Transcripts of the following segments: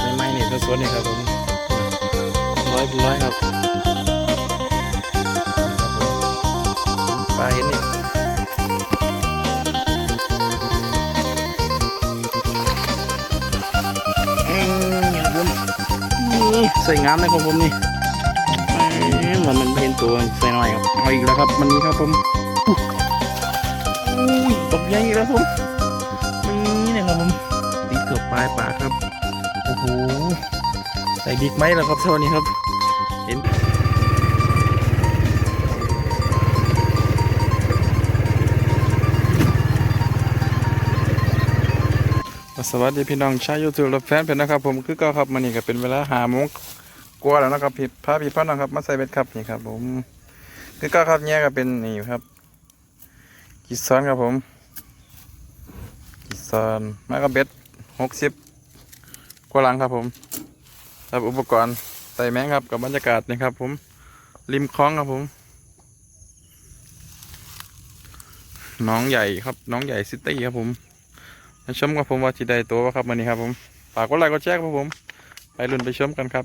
ส่มาแบไม่ไหม้นี่สดๆนี่ครับผมร้อยเป็นร้อยครับปลาเห็นนี่อืมอย่างผมนี่สวยงามเลยครับผมนี่อืมมันมันเห็นตัวใส่หน่อยครับเอาอีกแล้วครับมันนี้ครับผมอุ้ยตกใหญ่อีกแล้วผมนี่นะครับผมตีเกือบปลายปากครับ อ้โหใส่บิ๊กไม้แล้วครับเท่านี้ครับ เห็นสวัสดีพี่น้องชาวยูทูบและแฟนเพจนะครับ ผมคือก็ครับมันนี่ก็เป็นเวลาหาโมงกว่าแล้วนะครับพี่พาพี่พ่อน้องครับ มาใส่เบ็ดครับนี่ครับ ผมคือก็ครับเนี่ยก็เป็นนี่ครับกิซอนครับผมกิซอนมากับเบ็ดหกสิบ กว่าหลังครับผมครับอุปกรณ์ใส่แมงครับกับบรรยากาศนี่ครับ ผมริมคลองครับผมน้องใหญ่ครับน้องใหญ่ซิตี้ครับผมมาชมกับผมว่าที่ใดตัววะครับวันนี้ครับผมฝากกดไลค์กดแชร์ครับผม ไปลุ้นไปชมกันครับ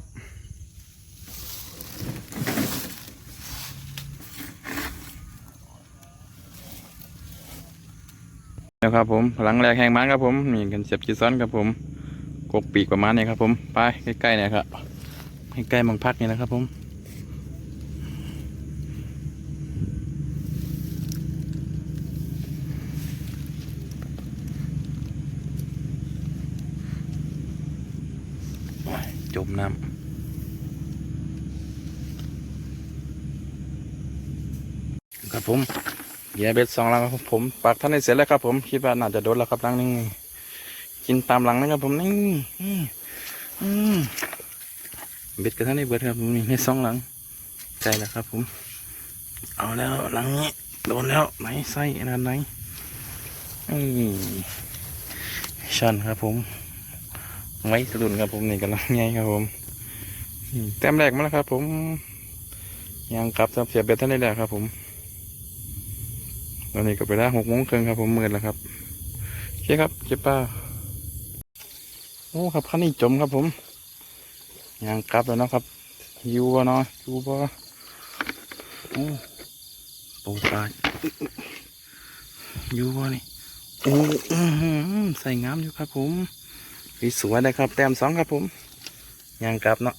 นะครับผมหลังแรกแห้งมันครับผมนี่กันเสียบจีซ้อนครับผม กกปีกประมาณนี้ครับ ผมไปใกล้ๆเนี่ยครับใกล้ๆมังพักนี่นะครับ ผมจมน้ำครับผมเหยียเบ็ดสองลังครับผมปักท่านได้เสร็จแล้วครับผมคิดว่าน่าจะโดนแล้วครับลังนึง กินตามหลังนะครับผมนี่อืมเบ็ดกับท่านได้เบิดครับผมนี่ในสองหลังใจแล้วครับผม เอาแล้วหลังนี้โดนแล้วไหนไส้อันนั้นไหนชันครับผมไว้สะดุนครับผมนี่กำลังไงครับผมแต้มแรกมาแล้วครับ ผมยังกลับเสียเบ็ดท่านได้แล้วครับ ผม ตอนนี้ก็ไปได้หกโมงครึ่งครับผมมืดแล้วครับโอเคครับเจ็บป้า อ้ครับคันนี้จมครับผมยังกลับแล้วนะครับยูบ่เนาะยูบ่โอ้ปูปลายูบ่นี่โอ้ใส่งามอยู่ครับผมวิสวยนะครับ แต้มสองครับผมยังกลับเนาะ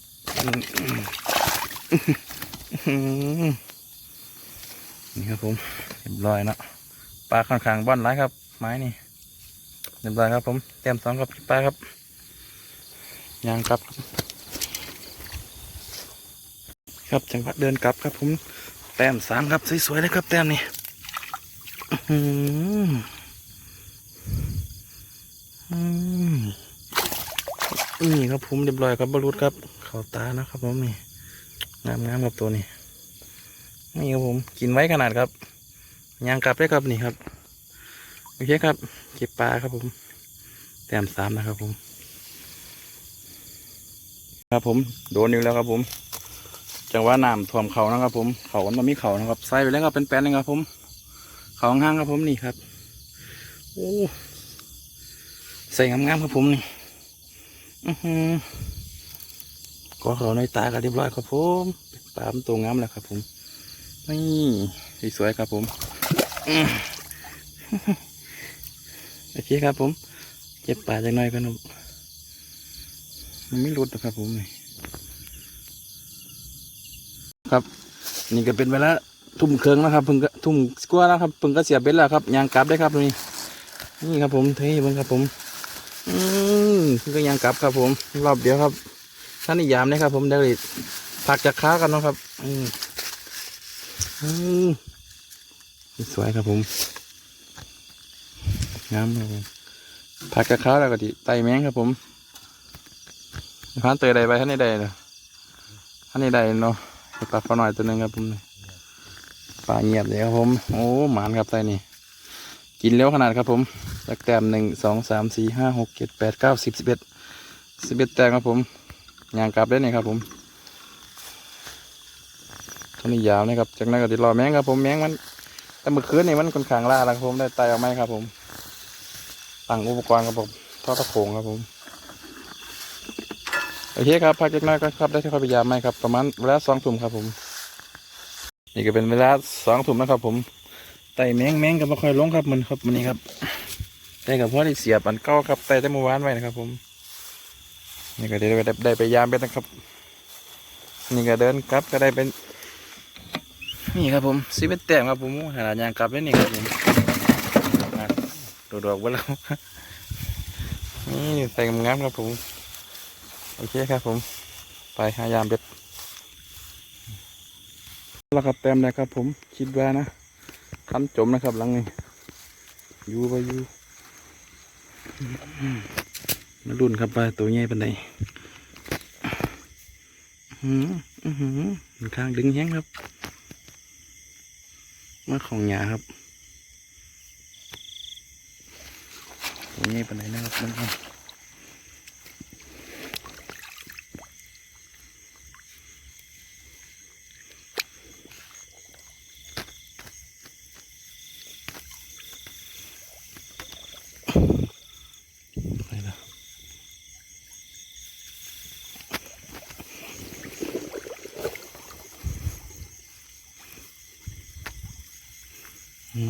นี่ครับผมเรียบร้อยเนาะปลาข้างบ้านไรครับ ไม้นี่เรียบร้อยครับผมแต้มสองครับปลาครับ ยังกลับ ครับจังหวะเดินกลับครับ ผมแต้มสามครับสวยๆเลยครับ แต้มนี่อืมอืมนี่ครับผมเรียบร้อยครับบรรลุครับ เขาตานะครับผมนี่งามงามๆครับตัวนี้นี่ครับผมกินไว้ขนาดครับยางกลับได้ครับนี่ครับโอเคครับเก็บปลาครับผมแต้มสามนะครับผม ครับผมโดนอยู่แล้วครับผมจังหวะน้ำท่วมเขานะครับ ผมเขามันมีเขานะครับใส่ไปแล้วครับเป็นแป้นเลยครับ ผมเขาห้างๆครับผมนี่ครับโอ้ใส่งามๆครับผมนี่อือหือก็เขาในตากันเรียบร้อยครับผมเป็นปลาเป็นตัวงามแล้วครับ ผมนี่สวยครับผมโอเคครับผม เก็บปลาจากหน่อยกันครับ มันไม่รุดนะครับผมนี่ครับ นี่ก็เป็นเวลาทุ่มเครื่องนะครับเพิ่งก็ทุ่มกว่าแล้วครับเพิ่งก็เสียเบ็ดแล้วครับยางกลับได้ครับนี่นี่ครับผมเท่เบิ่งครับผม อืมก็ยังกลับครับ ผม รอบเดียวครับท่านนิยามนะครับ ผมเดี๋ยวพักจากค้ากันนะครับ อืมอืมสวยครับผมงามครับผมพักจากค้าแล้วก็ดิไตแมงครับผม พันเตยใดไปท่านในใดเนาะท่านในใดเนาะไปปลาฟ้าหน่อยตัวหนึงครับผมปลาเงียบเลยครับผม โอ้หมานครับไตนี่กินเร็วขนาดครับผมจากแต้มหนึ่งสองสามสี่ห้าหกเจ็ดแปดเก้าสิบสิบเอ็ดสิบเอ็ดแต้มครับผมยางกลับได้เนี่ยครับผมท่านี้ยาวนะครับจากนั้นก็ติดรอแมงครับผมแมงมันแต่เมื่อคืนนี่มันค่อนข้างล่าแล้วครับผมได้ไตเอาไหมครับผมตั้งอุปกรณ์ครับผมทอตะโขงครับผม โอเคครับพักเล็กน้อยก็ครับได้ที่เข้ายามไหมครับประมาณเวลาสองทุ่มครับผม นี่ก็เป็นเวลาสองทุ่มนะครับ ผมไต่แมงแมงก็ไม่ค่อยลงครับมันครับมันนี้ครับแต่กับพ่อที่เสียบอันเก่าครับไต่แต่เมื่อวานไว้นะครับ ผม นี่ก็ได้ได้ได้ไปยามไปนะครับ นี่ก็เดินกลับก็ได้เป็น นี่ครับผมสิเป็นแต้มครับผมขนาดยางกลับเลยนี่ครับผมอะโดดอกไปแล้วนี่ใส่งามครับผม โอเคครับผม ไปหายามเบ็ดแล้วครับเต็มเลยครับผมคิดว่านะคันจมนะครับหลังนี้อยู่ไปอยู่มาดุนครับไปตัวใหญ่ป็นไงอื้อหืออื้อหืมข้างดึงแห้งครับมาของหยาครับตัวใหญ่ป็นไงนะครับมันครับ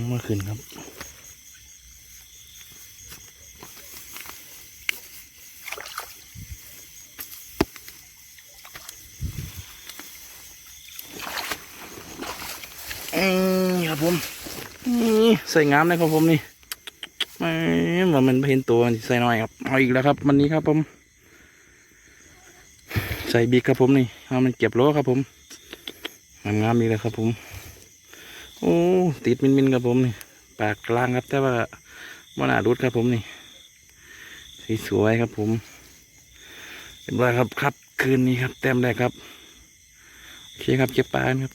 เมื่อคืนครับอืมครับผมนี่ใส่งามเลยครับผมนี่ไม่ว่ามันเห็นตัวใส่หน้อยครับเอาอีกแล้วครับวันนี้ครับผม ใส่บิ๊กครับผมนี่เอามันเก็บโลครับผมงามงามๆอีกแล้วครับผม โอ้ติดมินมินครับผมนี่ปากกลางครับแต่ว่าว่าหนารุดครับผมนี่สีสวยครับผมเรียบร้อยครับครับ คืนนี้ครับ เต็มเลยครับโอเคครับเก็บปลาครับ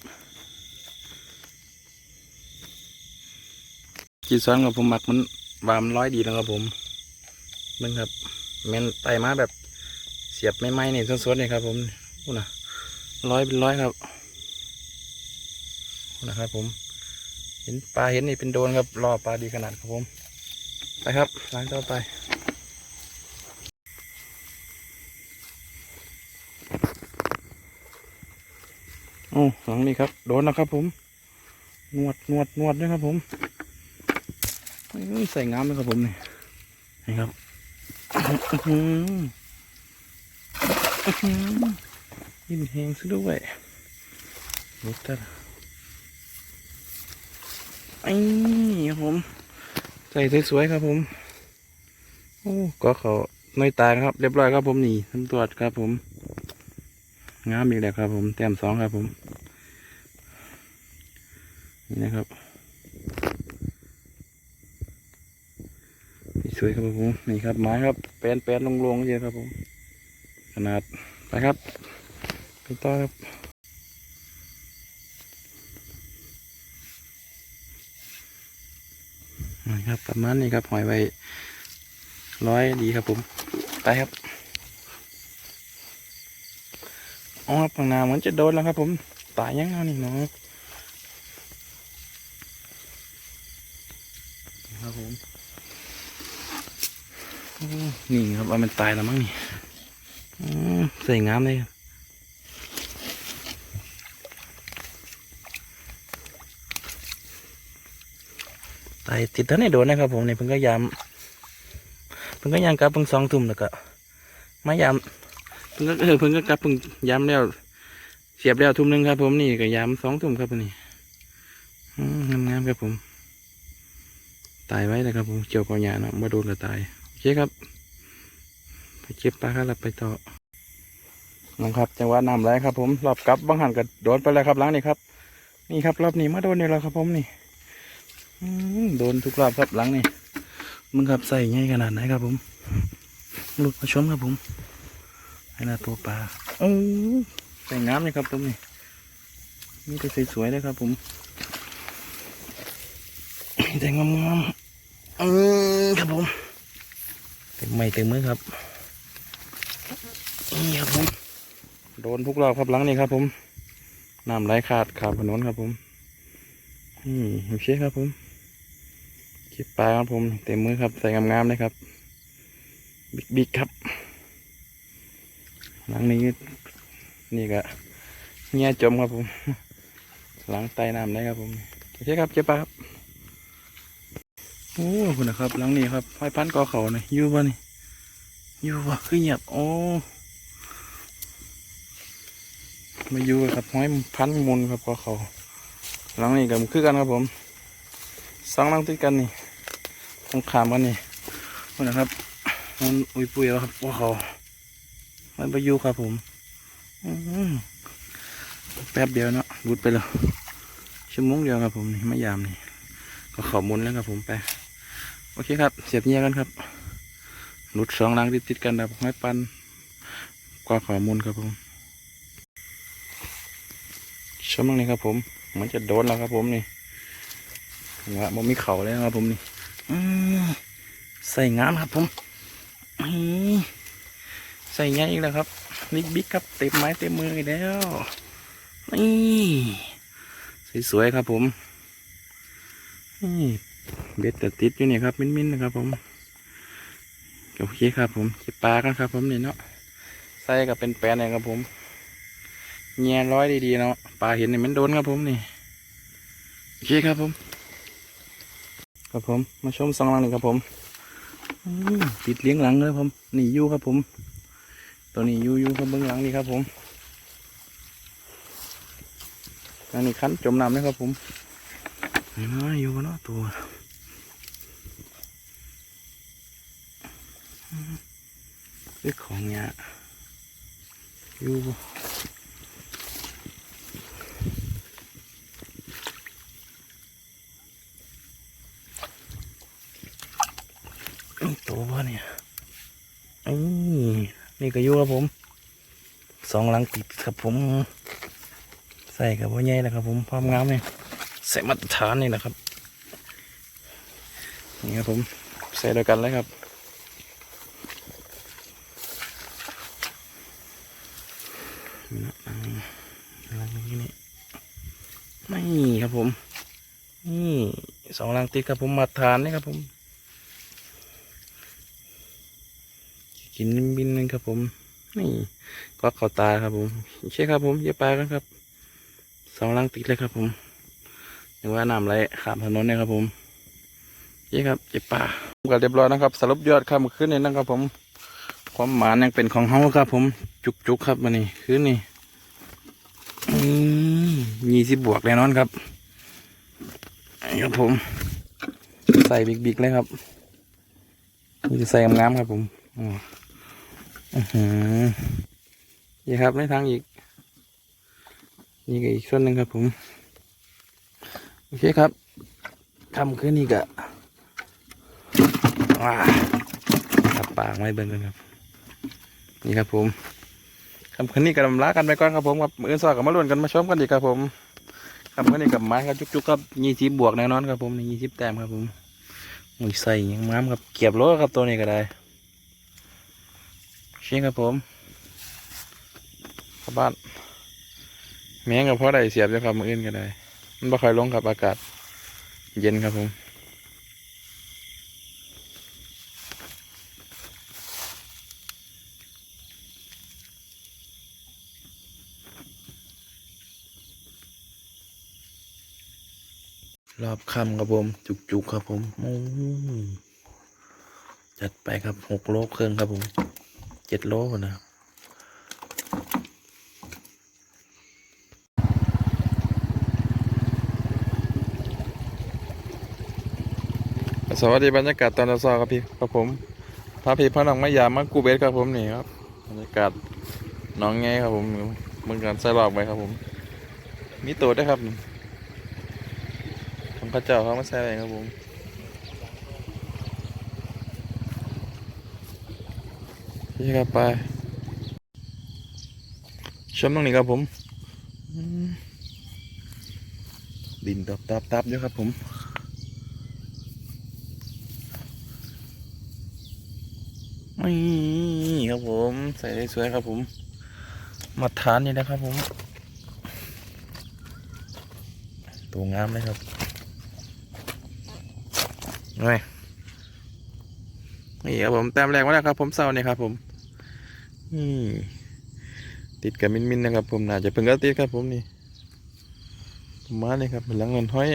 กีซ้อนกับผมหมักมันวามร้อยดีแล้วครับผมมึงครับแมนไตมาแบบเสียบไม่ไหมนี่สดๆนี่ครับ ผมนู่นะร้อยเป็นร้อยครับนู่นะครับผม เห็นปลาเห็นนี่เป็นโดนครับรอปลาดีขนาดครับผม ไปครับล้างต่อไปโอ้หลังนี้ครับ โดนแล้วครับผมนวดนวดนวดด้วยครับผมใส่งามเลยครับผมนี่นี่ครับอื้อหืออื้อหือยิ่งแหงซะด้วยรถตัดไอ้ นี่ครับผมใส่สวยๆครับผม โอ้ก็เขาหน่อยตายครับเรียบร้อยครับผมนี่ตำตรวจครับผมงามอีกแล้วครับ ผมแต้มสองครับผม นี่นะครับสวยครับผมนี่ครับไม้ครับแปนแปนลงๆเยอะครับผม ขนาดไปครับไปต่อครับ นี่ครับ ประมาณนี้ครับหอยไว้ร้อยดีครับผม ไปครับอ๋อฝั่งหนาเหมือนจะโดนแล้วครับ ผมตายยังไงนี่เนาะนี่ครับผมนี่ครับว่ามันตายแล้วมั้งนี่ใส่งามเลยครับ ตายติดท่านในโดนนะครับ ผมนี่เพิ่งก็ยามเพิ่งก็ยามกลับเพิ่งสองทุ่มแล้วก็มายามเพิ่งก็เออเพิ่งก็กลับเพิ่งยามแล้ว เสียบแล้วทุ่มหนึ่งครับ ผมนี่ก็ยามสองทุ่มครับนี่งามๆครับผม ตายไว้เลยครับ ผมเจียวกอหยาเนาะมาโดนก็ตายโอเคครับไปเก็บปลาครับไปต่อนะครับจังหวะน้ำไหลครับ ผมรอบกลับบางหันก็โดนไปแล้วครับหล้างนี่ครับ นี่ครับรอบนี้มาโดนนี่แล้วครับผมนี่ โดนทุกรอบครับหลังนี่มึงครับใส่ง่ายขนาดไหนครับผมหลุดมาชมครับผมให้หน้าตัวปลาโอ้ใส่งามเลยครับตรงนี้นี่แต่สวยๆเลยครับผมแต่งามๆอืมครับผมเต็มไม่เต็มมือครับนี่ครับผมโดนทุกรอบครับหลังนี้ครับ ผมน้ำไหลขาดขาดถนนครับผมนี่โอเคครับผม คลิปปลาครับผม เต็มมือครับ ใส่งามๆเลยครับ บิ๊กบิ๊กครับหลังนี้นี่ก็เงี้ยจมครับผม หลังใต้น้ำได้ครับผมโอเคครับเจ๊ปลาครับโอ้คุณนะครับหลังนี้ครับห้อยพันกอเขาเนี่ยอยู่บ่นี่อยู่บ่คือเงียบโอ้มาอยู่ครับห้อยพันมุนครับกอเขาหลังนี้ก็คือกันครับผมสองหลังติดกันนี่ ตรงขามกันนี่คุณนะครับมันอุยปุยแล้วครับกอเขาไมันไปอยู่ครับผมแป๊บเดียวเนาะรุดไปแล้วชั่วโมงเดียวครับผมนี่ไม่ยามนี่ก็ขอมุนแล้วครับผมไปโอเคครับ เสียบเงียกันครับหลุดสองลังติดติดกันแบบไม้ปันกว่าขอมุนครับผมชั่วโมงนี้ครับผม มันจะโดนแล้วครับผมนี่ว่ามันมีเข่าแล้วครับผมนี่ ใส่งามครับผมใส่ง่ายอีกแล้วครับบิ๊กบิ๊กครับเต็มไม้เต็มมือแล้วนี่สวยๆครับผมนี่เบ็ดแต่ติดอยู่นี่ครับมิ้นๆนะครับผมโอเคครับผมเก็บปลากันครับ ผมนี่เนาะใส่กับเป็นแปลนเลยครับผมแง่ร้อยดีๆเนาะปลาเห็นนี่มันโดนครับผมนี่โอเคครับผม ครับผม มาชมสองหลังหนึ่งครับผมติดเลี้ยงหลังเลยครับผมนี่ยู่ครับผม ตัวนี้ยู่ยู่ครับเบื้องหลังนี่ครับผมอันนี้คันจมน้ำนะครับผมนไหมอยู่กันเนาะตัวเรื่องของเนี่ยอยู่ ตัวบ่เนี่ยอืมนี่ก็อยู่ครับผม สองหลังติดครับผม ใส่กับว่าใหญ่นะครับผมความงามเนี่ยใส่มาตรฐานนี่นะครับ นี่ครับผม ใส่ด้วยกันเลยครับนี่นะลังนี้นี่ไม่ครับผม นี่สองลังติดครับผมมาตรฐานนี่ครับผม กินบินนึงครับ ผม นี่ก็เข้าตาครับผมโอเครับผมอย่าไปกันครับสองลังติดเลยครับ ผมหรือว่าน้ำไหลข้ามถนนเนี่ยครับ ผมนี่ครับเจ็บป่าก็เรียบร้อยนะครับ สรุปยอดครับเมื่อคืนนี้นะครับ ผม ความหมานยังเป็นของเฮาครับ ผมจุกๆครับมันนี่คืนนี้ยี่สิบบวกแน่นอนครับนี่ครับผม ใส่บิ๊กๆเลยครับนี่จะใส่งามๆครับผมอ๋อ นี่ครับในทางอีก นี่ก็อีกส่วนหนึ่งครับผม โอเคครับทำขึ้นนี่ก็ว้าตับปากไม่เบิ่งกันครับ นี่ครับผมทำขึ้นนี่ก็ลำลากันไปก่อนครับผมกับมืออนสอดกับมาล้วนกันมาชมกันดีครับผมทำขึ้นนี่กับไม้ครับจุกๆครับยี่สิบบวกแน่นอนครับผมนี่ยี่สิบแต้มครับผมมือใส่ยังม้ามครับเก็บโลครับตัวนี้ก็ได้ ชียงครับผมกลับบ้านแม้งกับพ่อได้เสียบจะครับมืออื่นก็ได้ มันบ่ค่อยลงครับอากาศ เย็นครับผมรอบคำครับผม จุกๆครับผมจัดไปครับหกโลครึ่งครับผม จ็ดโลนะครับสวัสดีบรรยากาศตอนเช้าครับพี่ครับผมพาพี่พาน้องมายามากูเบสครับผมนี่ครับบรรยากาศน้องไงครับผมเมืองการใส่หลอกไปครับผม มีตัวด้วยครับของพระเจ้าเขามาใส่อะไรครับผม นี่ครับไปชมตรงนี้ครับผม ดินตับตับตับเยอะครับผมนี่ครับผม ใส่ได้สวยครับผม มาทานนี่นะครับผม ตัวงามเลยครับนี่นี่ครับผมแต้มแรงมาแล้วครับผมเศร้าเนี่ยครับผม นี่ติดกับมินมินนะครับ ผมน่าจะเพิ่งก็ติดครับ ผมนี่ประมาณนี้ครับหลังเงินห้อย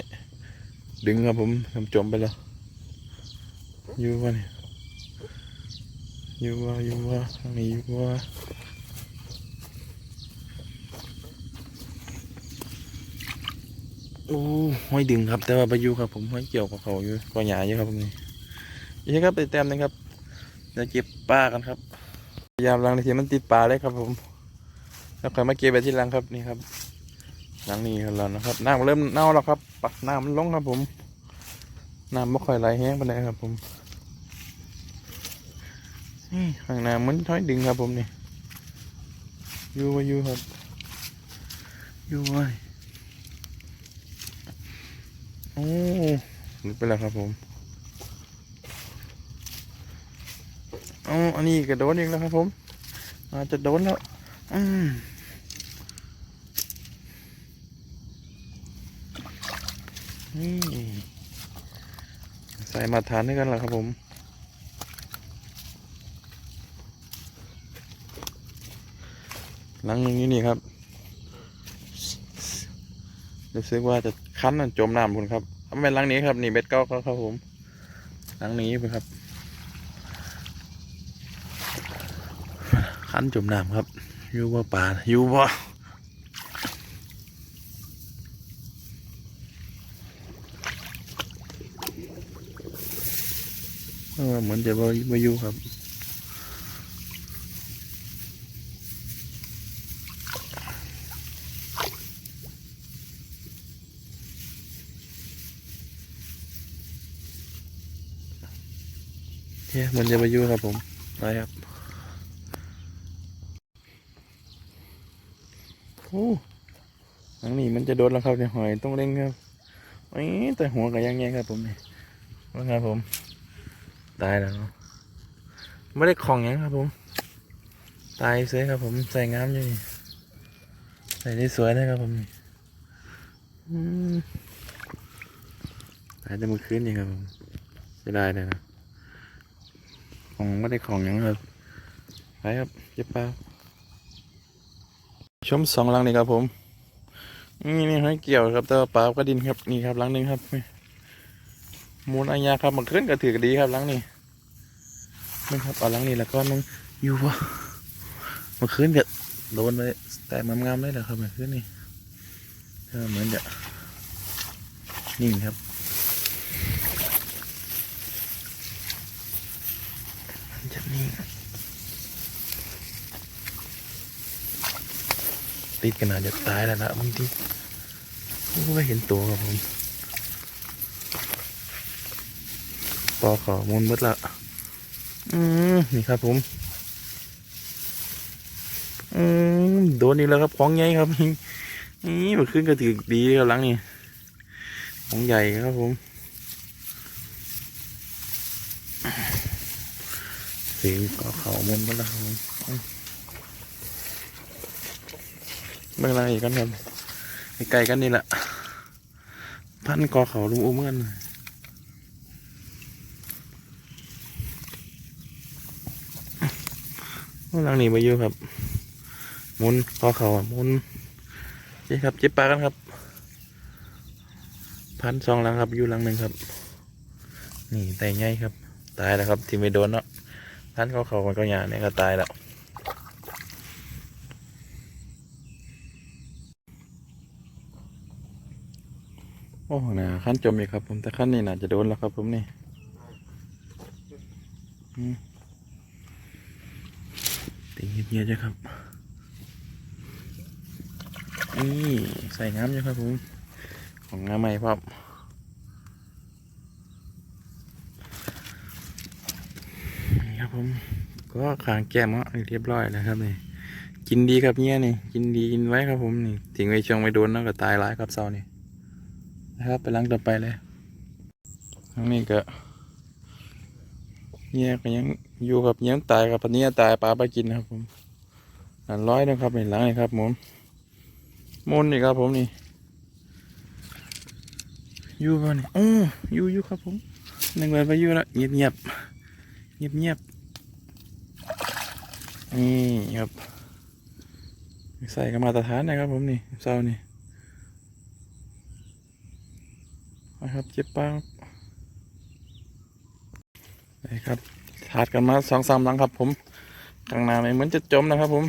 ดึงครับผมทำจมไปแล้วอยู่วะเนี่ยอยู่วะอยู่วะทางนี้อยู่วะโอ้ห้อยดึงครับแต่ว่าไปอยู่ครับ ผมห้อยเกี่ยวกับเขาอยู่ก็หยาอยู่ครับผมนี่นี่ครับไปแต้มนึงครับจะเก็บปลากันครับ พยายามลังในที่มันติดปลาเลยครับ ผม แล้วค่อยมาเก็บไปที่ลังครับนี่ครับลังนี้ครับเรานะครับน้ำเริ่มเน่าแล้วครับปักน้ำมันลงครับ ผมน้ำไม่ค่อยไหลแห้งไปไหนครับ ผมนี่ข้างหน้ามันท้อยดึงครับ ผมนี่อยู่ว่าอยู่ครับอยู่ไว้โอ้หลุดไปแล้วครับผม อ๋ออันนี้ก็โดนอีกแล้วครับผมอาจจะโดนแล้วอืมนี่ใส่มาทานด้วยกันแหละครับผมหลังอย่างนี้นี่ครับรู้สึกว่าจะคั้นน่ะจมน้ำคุณครับทำเป็นหลังนี้ครับ นี่เบ็ดเก้าครับครับผมหลังนี้เป็นครับ คั้นจมน้ำครับอยู่ว่าป่าอยู่ว่าเหมือนจะมามาอยู่ครับเนี่ยมันจะมาอยู่ครับผมไปครับโอ้หลังนี้มันจะโดนแล้วครับเนี่ยหอยต้องเร่งครับไอ้ยแต่หัวกับยังแย่ครับผมนี่ว่าไงผมตายแล้วไม่ได้ของยังครับผม ตายเสียครับผมใส่งามอยู่นี่ใส่ได้สวยนะครับผมนี่ตายแต่มือคืนนี่ครับผมจะได้เลยนะของไม่ได้ของยังครับไปครับเจ็บปลา ชมสองหลังนี่ครับผมนี่นี่ให้เกี่ยวครับ แต่าปลาก็ดินครับนี่ครับหลังหนึงครับมูลอายาครับมันขึ้นกระถือกดีครับหลังนี้นึงครับเอาหลังนี้แล้วก็นึงอยู่วะมันขึ้นก็โดนไปแต่มันงามเลยเหรอครับมันขึ้นนี่เออเหมือนจะนิ่งครับ มันจะนิ่ง ติดกันอาจจะตายแล้วนะบางทีไม่เห็นตัวครับผมปอขอมูลมืดละอืมนี่ครับผม อืมโดนนี่แล้วครับของใหญ่ครับนี่มันขึ้นกระถือดีครับหลังนี่ของใหญ่ครับผมสีก็เขามุนไปแล้วครับผม เมื่อไรกันครับไกลกันนี่แหละพันกอเขาลุงอุ้มกันหลังนี้มาอยู่ครับ มุนกอเขาอะมุนเจ๊ครับเจ็บปลากันครับ พันสองหลังครับอยู่หลังหนึ่งครับ นี่แต่ใหญ่ครับ ตายแล้วครับ ที่ไม่โดนเนาะท่านเขาเขามันก็หยาเนี่ยก็ตายแล้ว โอ้นะขั้นจมอีกครับผมแต่ขั้นนี้น่าจะโดนแล้วครับผมนี่ตีเงียบๆจ้ะครับ นี่ใส่น้ำอยู่ครับผม ของงาใหม่ครับนี่ครับผม ก็ขางแก้มก็เรียบร้อยแล้วครับนี่กินดีครับเนี่ยนี่ กินดีกินไว้ครับผมนี่ถึงไว้ช่วงไม่โดนแล้วก็ตายร้ายครับเซานี่ นะครับไปล้างต่อไปเลยทั้งนี้ก็เนี่ยก็ยังอยู่กับยังตายครับปนี้ตายปลาไปกินนะครับผมอันร้อยนะครับนี่หลังนี่ครับผมมุนนี่ครับผมนี่อยู่ป่ะนี่อ้อยู่อยู่ครับผมหนึ่งวันไปอยู่แล้วเงียบเงียบเงียบเงียบนี่ครับใส่กับมาตรฐานนะครับผมนี่เศร้านี่ นะครับเจ็บปากไปครับถาดกันมาสองสามหลังครับ ผมกลางน้าไม่เหมือนจะจมนะครับ ผม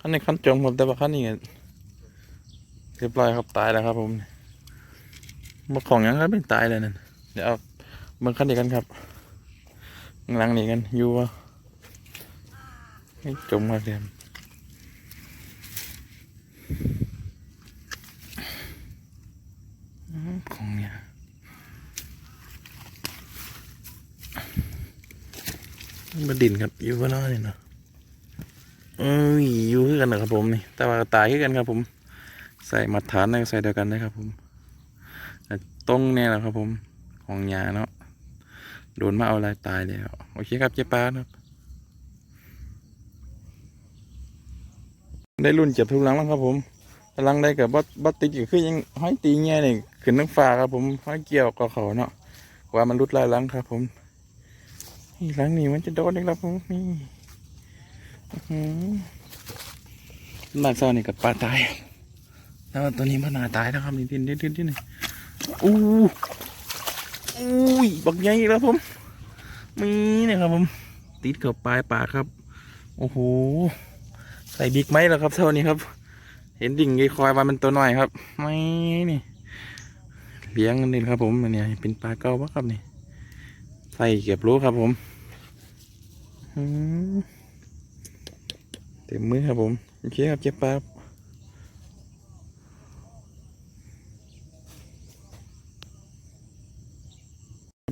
ขั้นในขั้นจมผมแต่ว่าขั้นนี้เรียบร้อยครับตายแล้วครับ ผมมาของยังครับไม่ตายเลยนั่นเดี๋ยวเอาเบิ่งขั้นนี้กันครับหลังนี้กันอยู่ว่าให้จมครับเดี๋ยว อืมของเนี่ย มาดินครับอยู่บ้านนอกนี่เนาะเอ้ยอยู่คือกันนะครับผมนี่แต่ว่าตายคือกันครับผม ใส่มาตรฐานในใส่เดียวกันนะครับผมตรงเนี่ยแหละครับผมของยาเนาะโดนมาเอาอะไรตายแล้วโอเคครับเจ๊ป้าครับ ได้รุ่นเจ็บทุกลังแล้วครับผมพลังได้กับบัตบัตติดก็คือยังห้อยตีเงี้ยนี่ขึ้นทั้งฟ้าครับผมห้อยเกี่ยวกับเขาเนาะว่ามันรุดลายลังครับผม นี่หลังนี้มันจะโดนอีกแล้วผมนี่อื้อหือหลังเศร้านี่กับปลาตายแล้วตัวนี้มันนาตายแล้วครับนี่ดินดินดินดินนี่อู้อุ้ยบักใหญ่อีกแล้วผมมีนี่ยครับผมติดกับปลายปากครับ โอ้โหใส่บิ๊กไม้แล้วครับเท่านี้ครับ เห็นดิ่งไอ้คอยมาเป็นตัวหน่อยครับไม่นี่เลี้ยงนี่ครับผมอันนี้เป็นปลาเก้าปะครับนี่ใส่เก็บรู้ครับผม เต็มมือครับผม โอเคครับเก็บปลาครับ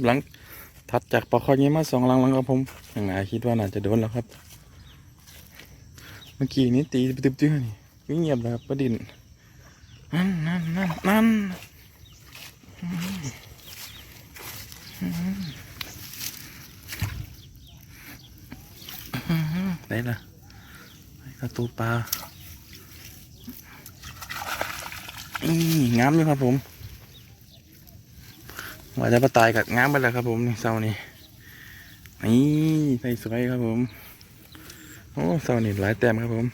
หลังถัดจากปลาคอยนี้มาสองหลังแล้วครับผมอย่างไรคิดว่าน่าจะโดนแล้วครับ เมื่อกี้นี้ตีตึ๊บๆนี่วิ่งเงียบเลยครับประดินนั่นนั่นนั่นนั่น ไหนล่ะกระตูปลาอีงามอยู่ครับผมว่าจะมาตายกับงามไปแล้วครับผมเสานี่นี่ใส่สวยครับผม โอ้เสานี่หลายแต้มครับผม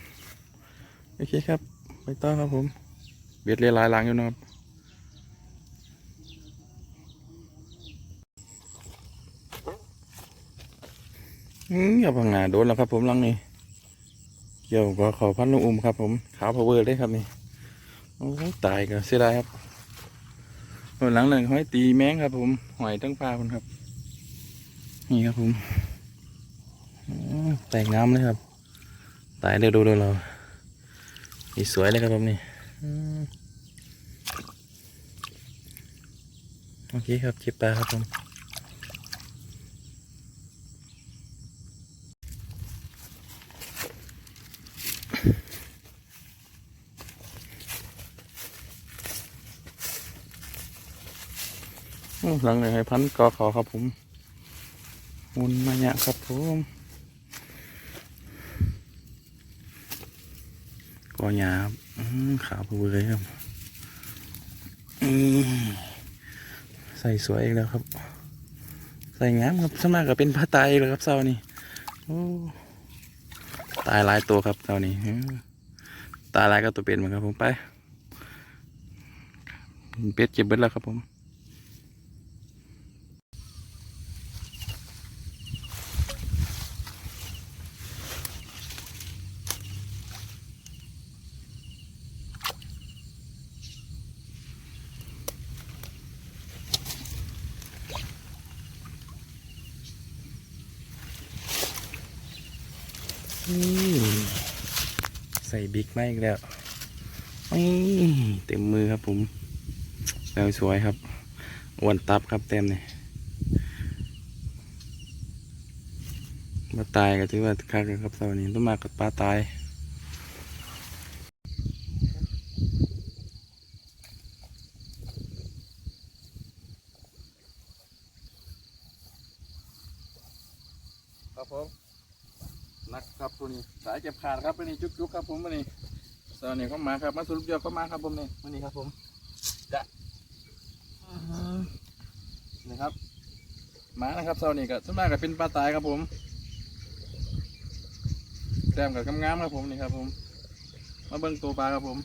โอเคครับ ไปต่อครับผม เบียดเรียลายหลังอยู่นะครับ อืมอย่าพังงาโดนแล้วครับ ผมหลังนี้เกี่ยวกับเขาพันลูกอุ้มครับ ผมขาวพาวเวอร์เลยครับนี่โอ้ตายก็เสียดายครับส่วนหลังหนึ่งห้อยตีแมงครับ ผมหอยตั้งปลาคนครับ นี่ครับผมแต่งงามเลยครับ ตายเดี๋ยวดูดูเรานี่สวยเลยครับผมนี่โอเคครับเก็บปลาครับผม หลังเลยให้พันกอขาครับผมมุนมาเนี่ยครับผมกอหยาบอืมขาวพูเลยครับใส่สวยอีกแล้วครับ ใส่งามครับสมากก็เป็นผ้าไตรเลยครับเสานี่ตายหลายตัวครับเสานี่ตายหลายก็ตัวเป็นเหมือนครับผมไปเป็ดเก็บเบิดแล้วครับผม นี่ใส่บิ๊ก มาอีกแล้วเต็มมือครับผมแล้วสวยครับอ้วนตับครับเต็มเลยมาตายก็ถือว่าคักเลยครับตอนนี้ต้องมากับปลาตายครับผม นักครับตัว นี่สายเจ็บขาดครับวันนี้จุกจุกครับผมวันนี้ตอนนี้เข้ามาครับมาสรุปเดียวเข้ามาครับผมนี่วันนี้ครับผมจะนะครับหมานะครับเสานี่ก็ส่วนมากก็เป็นปลาตายครับผมแต้มกับงามครับผมนี่ครับผม มาเบิ้งตัวปลาครับผม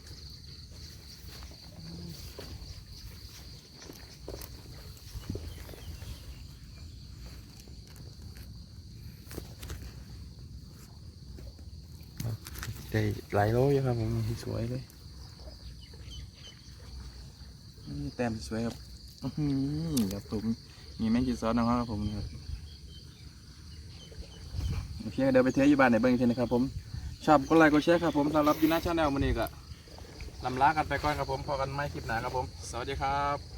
ได้หลายโลอยู่ครับผมสวยเลยแต้มสวยครับครับผมมีแมงกีซอสนะครับผมครับโอเคเดี๋ยวไปเทสอยู่บ้านในเบิ้งอีกทีนะครับผมชอบกดไลค์กดแชร์ครับผมสำหรับยูน่าชาแนลมันนี้ก็ลำลากันไปก่อนครับผมพอกันไม่คลิปหนาครับผม สวัสดีครับ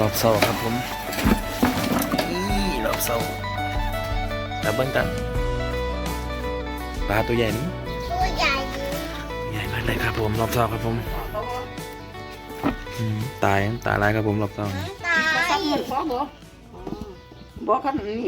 รอบเสาครับผมนี่รอบเสาแล้วเบิ้งกันปลาตัวใหญ่นี่ตัวใหญ่ใหญ่มากเลยครับผมรอบเสาครับผมอืมตายตายอะไรครับผมรอบเสานี่ตายบ่บ่บ่ครับนี่